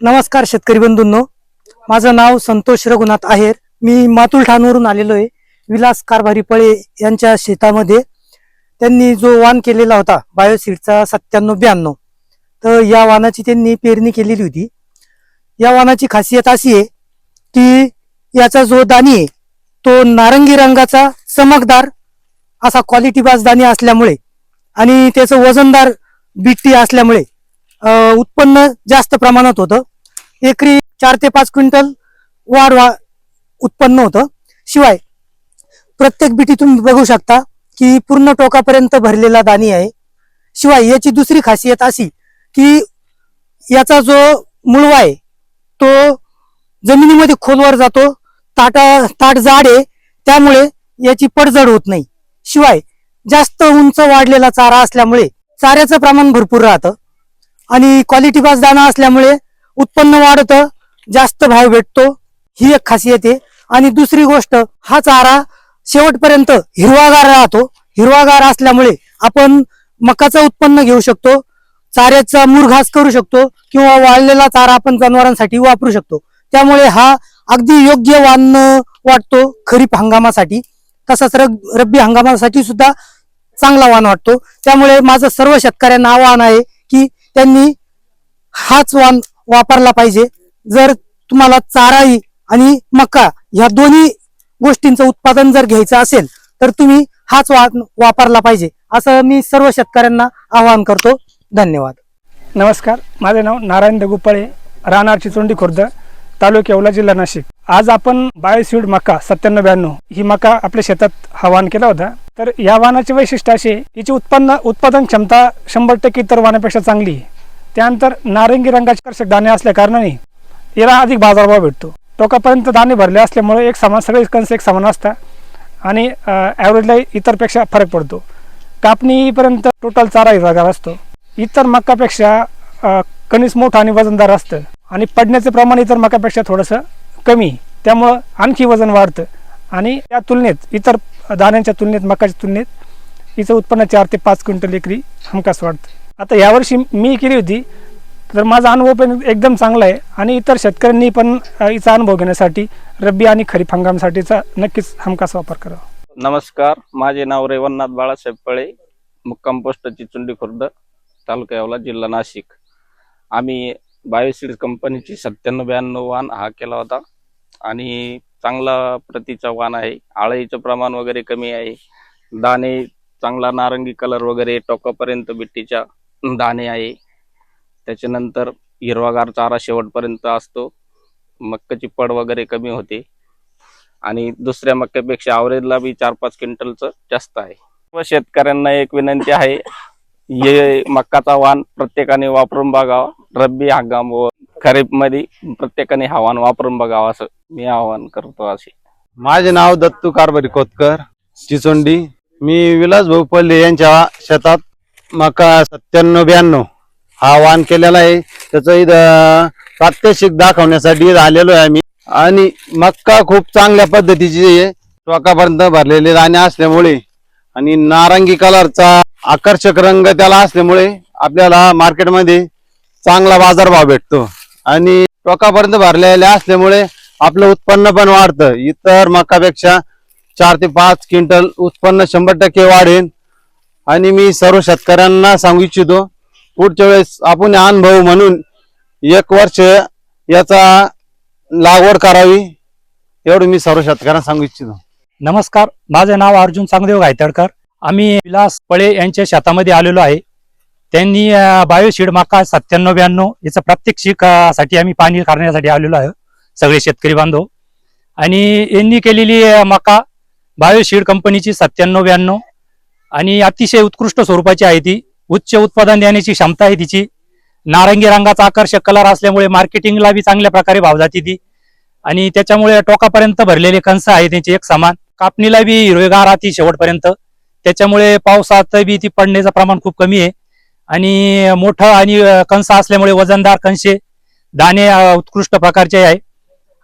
नमस्कार शेतकरी बंधूंनो. माझं नाव संतोष रघुनाथ आहेर. मी मातुल ठाणवरून आलेलो आहे. विलास कारभारी पळे यांच्या शेतामध्ये. त्यांनी जो वाण केलेला होता बायोसीडचा सत्त्याण्णव ब्याण्णव. तर या वाणाची त्यांनी पेरणी केलेली होती. या वाणाची खासियत अशी आहे की याचा जो दाणी आहे तो नारंगी रंगाचा चमकदार असा क्वालिटी बाज दाणी असल्यामुळे आणि त्याचं वजनदार बिट्टी असल्यामुळे उत्पन्न जास्त प्रमाणात होतं. एकरी चार ते पाच क्विंटल वाढ वा उत्पन्न होतं. शिवाय प्रत्येक बिटी तुम्ही बघू शकता की पूर्ण टोकापर्यंत भरलेला दाणी आहे. शिवाय याची दुसरी खासियत अशी की याचा जो मुळवा आहे तो जमिनीमध्ये खोलवर जातो. ताटा ताट जाड आहे त्यामुळे याची पडझड होत नाही. शिवाय जास्त उंच वाढलेला चारा असल्यामुळे चाऱ्याचं प्रमाण भरपूर राहतं. आणि क्वालिटी पास दाणा असल्यामुळे उत्पन्न वाढतं जास्त भाव भेटतो. ही एक खासियत आहे. आणि दुसरी गोष्ट हा चारा शेवटपर्यंत हिरवागार राहतो. हिरवागार असल्यामुळे आपण मकाचं उत्पन्न घेऊ शकतो चाऱ्याचा मुरघास करू शकतो किंवा वाळलेला चारा आपण जनावरांसाठी वापरू शकतो. त्यामुळे हा अगदी योग्य वाण वाटतो खरीप हंगामासाठी. तसंच रब्बी हंगामासाठी सुद्धा चांगला वाण वाटतो. त्यामुळे माझं सर्व शेतकऱ्यांना आव्हान आहे त्यांनी हाच वाण वापरला पाहिजे. जर तुम्हाला चाराई आणि मका या दोन्ही गोष्टींचं उत्पादन जर घ्यायचं असेल तर तुम्ही हाच वाण वापरला पाहिजे. असं मी सर्व शेतकऱ्यांना आवाहन करतो. धन्यवाद. नमस्कार. माझे नाव नारायण दगुपळे राहणार चिचोंडी खुर्द. तालुका येवला जिल्हा नाशिक. आज आपण बायोसीड मका सत्त्याण्णव ब्याण्णव ही मका आपल्या शेतात हा वाण केला होता. तर या वाणाचे वैशिष्ट्य असे याची उत्पन्न उत्पादन क्षमता शंभर टक्के इतर वाणापेक्षा चांगली आहे. त्यानंतर नारंगी रंगाचे कर्षक दाणे असल्या कारणाने याला अधिक बाजारभाव भेटतो. टोकापर्यंत दाणे भरले असल्यामुळे एक समान सगळे कंस एक समान असतात आणि ॲव्हरेजला इतरपेक्षा फरक पडतो. कापणीपर्यंत टोटल चारा हिरवागार असतो इतर मकापेक्षा कणीस मोठं आणि वजनदार असतं. आणि पडण्याचं प्रमाण इतर मकापेक्षा थोडंसं कमी. त्यामुळं आणखी वजन वाढतं. आणि त्या तुलनेत इतर दाण्यांच्या तुलनेत मकाच्या तुलनेत हिचं उत्पन्न चार ते पाच क्विंटल एकरी हमखास वाढतं. आता यावर्षी मी केली होती तर माझा अनुभव पण एकदम चांगला आहे. आणि इतर शेतकऱ्यांनी पण अ, हिचा अनुभव घेण्यासाठी रब्बी आणि खरीप हंगामासाठीचा नक्कीच हमखास वापर करावा. नमस्कार माझे नाव रेवणनाथ बाळासाहेब पळे मुक्काम पोस्ट चिचुंडी खुर्द तालुका यावला जिल्हा नाशिक. आम्ही बायोसीड कंपनीची सत्त्याण्णव ब्याण्णव वाण हा केला होता. आणि चांगला प्रतीचा वाण आहे. आळईचं प्रमाण वगैरे कमी आहे. दाणे चांगला नारंगी कलर वगैरे टोकापर्यंत बिट्टीच्या दाणे आहे. त्याच्यानंतर हिरवागार चारा शेवटपर्यंत असतो. मक्काची पड वगैरे कमी होते. आणि दुसऱ्या मक्यापेक्षा आवरेजला बी चार पाच क्विंटलचं जास्त आहे. व शेतकऱ्यांना एक विनंती आहे हे मक्काचा वाण प्रत्येकाने वापरून बघावा. रब्बी हंगाम व खरीपमध्ये प्रत्येकाने हा वाण वापरून बघावा असं मी आवाहन करतो असे. माझे नाव दत्तू कारभारी कोतकर चिचोंडी. मी विलास भाऊ पल्ले यांच्या शेतात मका सत्त्याण्णव ब्याण्णव हा वाण केलेला आहे. त्याचं इथं प्रात्यक्षिक दाखवण्यासाठी आलेलो आहे आम्ही. आणि मक्का खूप चांगल्या पद्धतीची टोकापर्यंत भरलेले दाणे असल्यामुळे आणि नारंगी कलरचा आकर्षक रंग त्याला असल्यामुळे आपल्याला मार्केटमध्ये चांगला बाजारभाव भेटतो. आणि टोकापर्यंत भरलेल्या असल्यामुळे आपलं उत्पन्न पण वाढतं. इतर मकापेक्षा चार ते पाच क्विंटल उत्पन्न शंभर टक्के वाढेल. आणि मी सर्व शेतकऱ्यांना सांगू इच्छितो पुढच्या वेळेस आपण अनुभव म्हणून एक वर्ष याचा लागवड करावी एवढं मी सर्व शेतकऱ्यांना सांगू इच्छितो. नमस्कार माझे नाव अर्जुन चांगदेव गायतडकर. आम्ही विलास पळे यांच्या शेतामध्ये आलेलो आहे. त्यांनी बायोशीड माका सत्त्याण्णव ब्याण्णव याचं प्रात्यक्षिकासाठी साठी आम्ही पाणी करण्यासाठी आलेलो आहे सगळे शेतकरी बांधव. आणि यांनी केलेली मका बायोशीड कंपनीची सत्त्याण्णव ब्याण्णव आणि अतिशय उत्कृष्ट स्वरूपाची आहे ती. उच्च उत्पादन देण्याची क्षमता आहे तिची. नारंगी रंगाचा आकर्षक कलर असल्यामुळे मार्केटिंगला बी चांगल्या प्रकारे भाव जाते ती. आणि त्याच्यामुळे टोकापर्यंत भरलेले कंस आहे त्यांचे एक समान. कापणीला बी हिरवेगार आती शेवटपर्यंत. त्याच्यामुळे पावसात बी ती पडण्याचं प्रमाण खूप कमी आहे. आणि मोठं आणि कंस असल्यामुळे वजनदार कंसे दाणे उत्कृष्ट प्रकारचे आहे.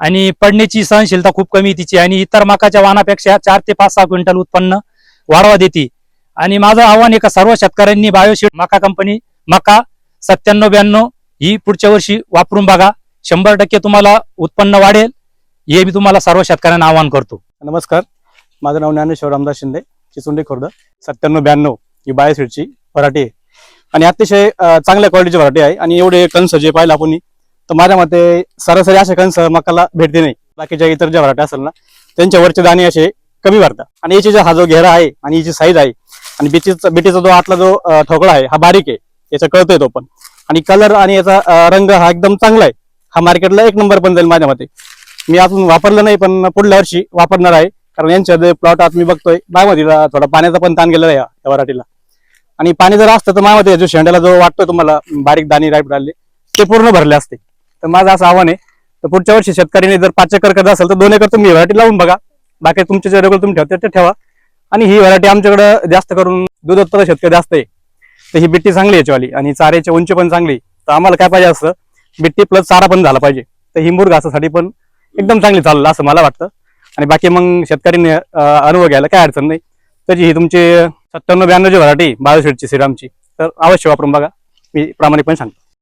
आणि पडण्याची सहनशीलता खूप कमी आहे तिची. आणि इतर मकाच्या वाहनापेक्षा चार ते पाच सहा क्विंटल उत्पन्न वाढवा देते. आणि माझं आव्हान एका सर्व शेतकऱ्यांनी बायोशीट मका कंपनी मका सत्त्याण्णव ब्याण्णव ही पुढच्या वर्षी वापरून बघा. शंभर टक्के तुम्हाला उत्पन्न वाढेल. हे मी तुम्हाला सर्व शेतकऱ्यांना आवाहन करतो. नमस्कार. माझं नाव ज्ञानेश्वर रामदास शिंदे. चिचुंडी खुर्द सत्त्याण्णव ब्याण्णव ही बायोसीडची पराठी आहे. आणि अतिशय चांगल्या क्वालिटीची पराठी आहे. आणि एवढे कंस जे पाहिलं आपण तर माझ्या मते सरासरी असे कंस मकाला भेटते नाही. बाकीच्या इतर ज्या व्हरायटी असेल ना त्यांच्या वरचे दाणे असे कमी भरतात. आणि याची जे हा जो घेरा आहे आणि याची साईज आहे आणि बीटीचा बीटीचा जो आतला जो ठोकळा आहे हा बारीक आहे. याचा कळतोय तो पण. आणि कलर आणि याचा रंग हा एकदम चांगला आहे. हा मार्केटला एक नंबर पण जाईल माझ्या मते. मी अजून वापरलं नाही पण पुढल्या वर्षी वापरणार आहे. कारण यांच्या प्लॉट आता मी बघतोय मायमतीला थोडा पाण्याचा पण ताण गेलेला आहे या वराठीला. आणि पाणी जर असतं तर मायामध्ये जो शेंड्याला जो वाटतोय तुम्हाला बारीक दाणी राईट राहिले ते पूर्ण भरले असते. तर माझं असं आव्हान आहे तर पुढच्या वर्षी शेतकऱ्यांनी जर पाच एकर करत असेल तर दोन एकर तुम्ही व्हरायटी लावून बघा. बाकी तुमचे जे रेगुलर तुम्ही ठेवते ते ठेवा. आणि ही व्हरायटी आमच्याकडे जास्त करून दूध उत्पादक शेतकरी जास्त आहे. तर ही बिट्टी चांगली याच्यावाली. आणि चाऱ्याची उंची पण चांगली तर आम्हाला काय पाहिजे असतं बिट्टी प्लस चारा पण झाला पाहिजे. तर ही घासासाठी पण एकदम चांगली चाललं असं मला वाटतं. आणि बाकी मग शेतकऱ्यांनी अनुभव घ्यायला काय अडचण नाही. त्याची ही तुमची सत्त्याण्णव ब्याण्णवची व्हरायटी बायोशेडची सिरामची तर अवश्य वापरून बघा. मी प्रामाणिकपणे सांगतो.